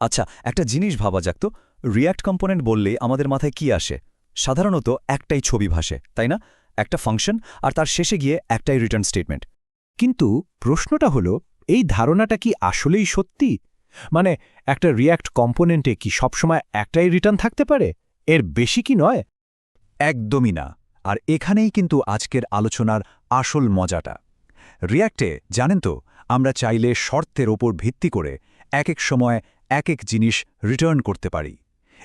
আচ্ছা একটা জিনিস ভাবা যাক তো। রিয়্যাক্ট কম্পোনেন্ট বললে আমাদের মাথায় কি আসে? সাধারণত একটাই ছবি ভাসে, তাই না? একটা ফাংশন আর তার শেষে গিয়ে একটাই রিটার্ন স্টেটমেন্ট কিন্তু প্রশ্নটা হলো, এই ধারণাটা কি আসলেই সত্যি? মানে একটা রিয়্যাক্ট কম্পোনেন্টে কি সবসময় একটাই রিটার্ন থাকতে পারে? এর বেশি কি নয়? একদমই না। আর এখানেই কিন্তু আজকের আলোচনার আসল মজাটা। রিয়্যাক্টে জানেন তো, আমরা চাইলে শর্তের ওপর ভিত্তি করে এক এক সময় এক এক জিনিস রিটার্ন করতে পারি।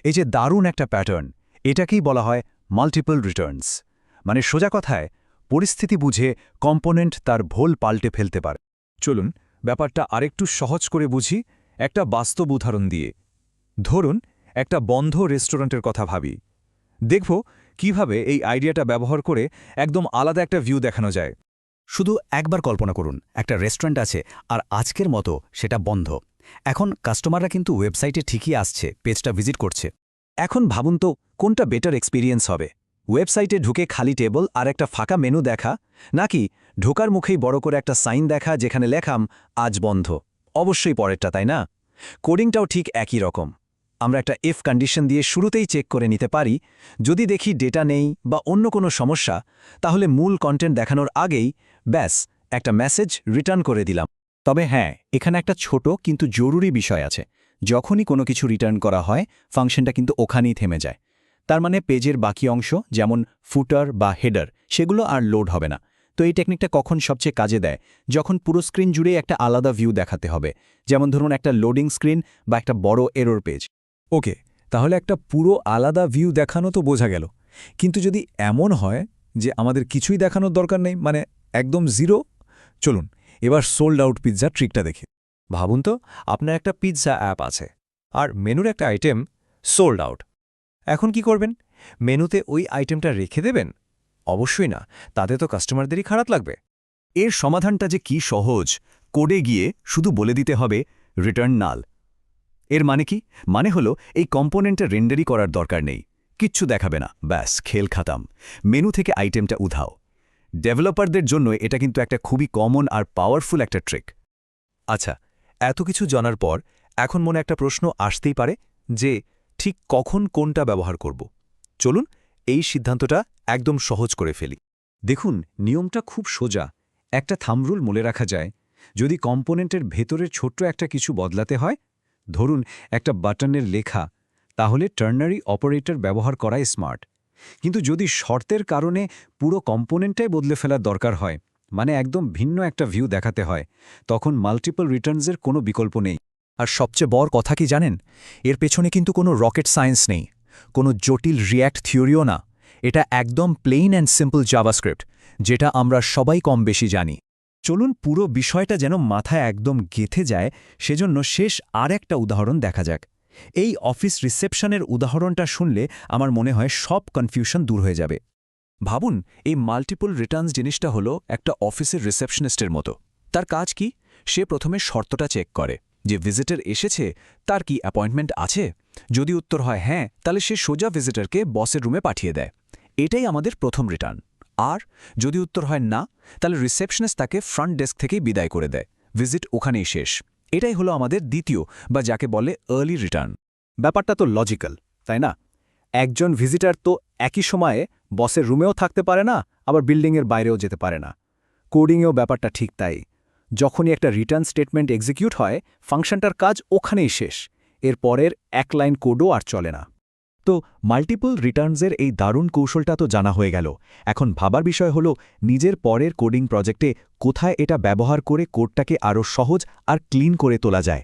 এই যে দারুণ একটা প্যাটার্ন এটাকেই বলা হয় মাল্টিপল রিটার্নস মানে সোজা কথায়, পরিস্থিতি বুঝে কম্পোনেন্ট তার ভোল পাল্টে ফেলতে পারে। চলুন, ব্যাপারটা আরেকটু সহজ করে বুঝি, একটা বাস্তব উদাহরণ দিয়ে। ধরুন, একটা বন্ধ রেস্টুরেন্টের কথা ভাবি। দেখব কীভাবে এই আইডিয়াটা ব্যবহার করে একদম আলাদা একটা ভিউ দেখানো যায়। শুধু একবার কল্পনা করুন, একটা রেস্টুরেন্ট আছে আর আজকের মতো সেটা বন্ধ। এখন কাস্টমাররা কিন্তু ওয়েবসাইটে ঠিকই আসছে, পেজটা ভিজিট করছে। এখন ভাবুন তো, কোনটা বেটার এক্সপিরিয়েন্স হবে? ওয়েবসাইটে ঢুকে খালি টেবল আর একটা ফাঁকা মেনু দেখা, নাকি ঢোকার মুখেই বড় করে একটা সাইন দেখা যেখানে লেখাম, আজ বন্ধ অবশ্যই পরেরটা, তাই না? কোডিংটাও ঠিক একই রকম। আমরা একটা এফ কন্ডিশন দিয়ে শুরুতেই চেক করে নিতে পারি, যদি দেখি ডেটা নেই বা অন্য কোনো সমস্যা, তাহলে মূল কন্টেন্ট দেখানোর আগেই, ব্যাস, একটা মেসেজ রিটার্ন করে দিলাম। তবে হ্যাঁ এখানে একটা ছোট কিন্তু জরুরি বিষয় আছে। যখনই কোনো কিছু রিটার্ন করা হয় ফাংশনটা কিন্তু ওখানেই থেমে যায়। তার মানে পেজের বাকি অংশ, যেমন ফুটার বা হেডার সেগুলো আর লোড হবে না। তো এই টেকনিকটা কখন সবচেয়ে কাজে দেয়? যখন পুরো স্ক্রিন জুড়ে একটা আলাদা ভিউ দেখাতে হবে। যেমন ধরুন একটা লোডিং স্ক্রিন বা একটা বড় এরোর পেজ ওকে, তাহলে একটা পুরো আলাদা ভিউ দেখানো তো বোঝা গেল। কিন্তু যদি এমন হয় যে আমাদের কিছুই দেখানোর দরকার নেই মানে একদম জিরো চলুন। এবার সোল্ড আউট পিৎজা ট্রিকটা দেখি। ভাবুন তো, আপনার একটা পিৎজা অ্যাপ আছে, আর মেনুর একটা আইটেম সোল্ড আউট এখন কি করবেন? মেনুতে ওই আইটেমটা রেখে দেবেন? অবশ্যই না, তাতে তো কাস্টমারদেরই খারাপ লাগবে। এর সমাধানটা যে কি সহজ কোডে গিয়ে শুধু বলে দিতে হবে রিটার্ন নাল এর মানে কি? মানে হলো, এই কম্পোনেন্টটা রেন্ডারি করার দরকার নেই। কিচ্ছু দেখাবে না, ব্যাস, খেল খাতাম। মেনু থেকে আইটেমটা উধাও। ডেভেলপারদের জন্য এটা কিন্তু একটা খুবই কমন আর পাওয়ারফুল একটা ট্রিক আচ্ছা এত কিছু জানার পর এখন মনে একটা প্রশ্ন আসতেই পারে যে ঠিক কখন কোনটা ব্যবহার করব? চলুন এই সিদ্ধান্তটা একদম সহজ করে ফেলি। দেখুন, নিয়মটা খুব সোজা। একটা থামরুল মনে রাখা যায়, যদি কম্পোনেন্টের ভেতরের ছোট্ট একটা কিছু বদলাতে হয়, ধরুন একটা বাটনের লেখা, তাহলে টার্নারি অপারেটর ব্যবহার করাই স্মার্ট কিন্তু যদি শর্তের কারণে পুরো কম্পোনেন্টটাই বদলে ফেলার দরকার হয় মানে একদম ভিন্ন একটা ভিউ দেখাতে হয়, তখন মাল্টিপল রিটার্নসের কোনো বিকল্প নেই। আর সবচেয়ে বড় কথা কি জানেন? এর পেছনে কিন্তু কোনো রকেট সায়েন্স নেই, কোনো জটিল রিয়্যাক্ট থিওরিও না। এটা একদম প্লেইন অ্যান্ড সিম্পল জাভাস্ক্রিপ্ট যেটা আমরা সবাই কম বেশি জানি। চলুন পুরো বিষয়টা যেন মাথায় একদম গেথে যায়, সেজন্য শেষ আর একটা উদাহরণ দেখা যাক। এই অফিস রিসেপশনের উদাহরণটা শুনলে আমার মনে হয় সব কনফিউশন দূর হয়ে যাবে। ভাবুন, এই মাল্টিপল রিটার্নস জিনিসটা হলো একটা অফিসের রিসেপশনিস্টের মতো। তার কাজ কি? সে প্রথমে শর্তটা চেক করে যে ভিজিটর এসেছে, তার কি অ্যাপয়েন্টমেন্ট আছে? যদি উত্তর হয় হ্যাঁ তাহলে সে সোজা ভিজিটরকে বসের রুমে পাঠিয়ে দেয়। এটাই আমাদের প্রথম রিটার্ন। আর যদি উত্তর হয় না, তাহলে রিসেপশনিস্ট তাকে ফ্রন্ট ডেস্ক থেকেই বিদায় করে দেয়। ভিজিট ওখানেই শেষ। এটাই হলো আমাদের দ্বিতীয়, বা যাকে বলে আর্লি রিটার্ন ব্যাপারটা তো লজিক্যাল তাই না? একজন ভিজিটার তো একই সময়ে বসের রুমেও থাকতে পারে না, আবার বিল্ডিংয়ের বাইরেও যেতে পারে না। কোডিংয়েও ব্যাপারটা ঠিক তাই। যখনই একটা রিটার্ন স্টেটমেন্ট এক্সিকিউট হয় ফাংশনটার কাজ ওখানেই শেষ। এর পরের এক লাইন কোডও আর চলে না। তো মাল্টিপল রিটার্নসের এই দারুণ কৌশলটা তো জানা হয়ে গেল। এখন ভাবার বিষয় হল, নিজের পরের কোডিং প্রজেক্টে কোথায় এটা ব্যবহার করে কোডটাকে আরও সহজ আর ক্লিন করে তোলা যায়।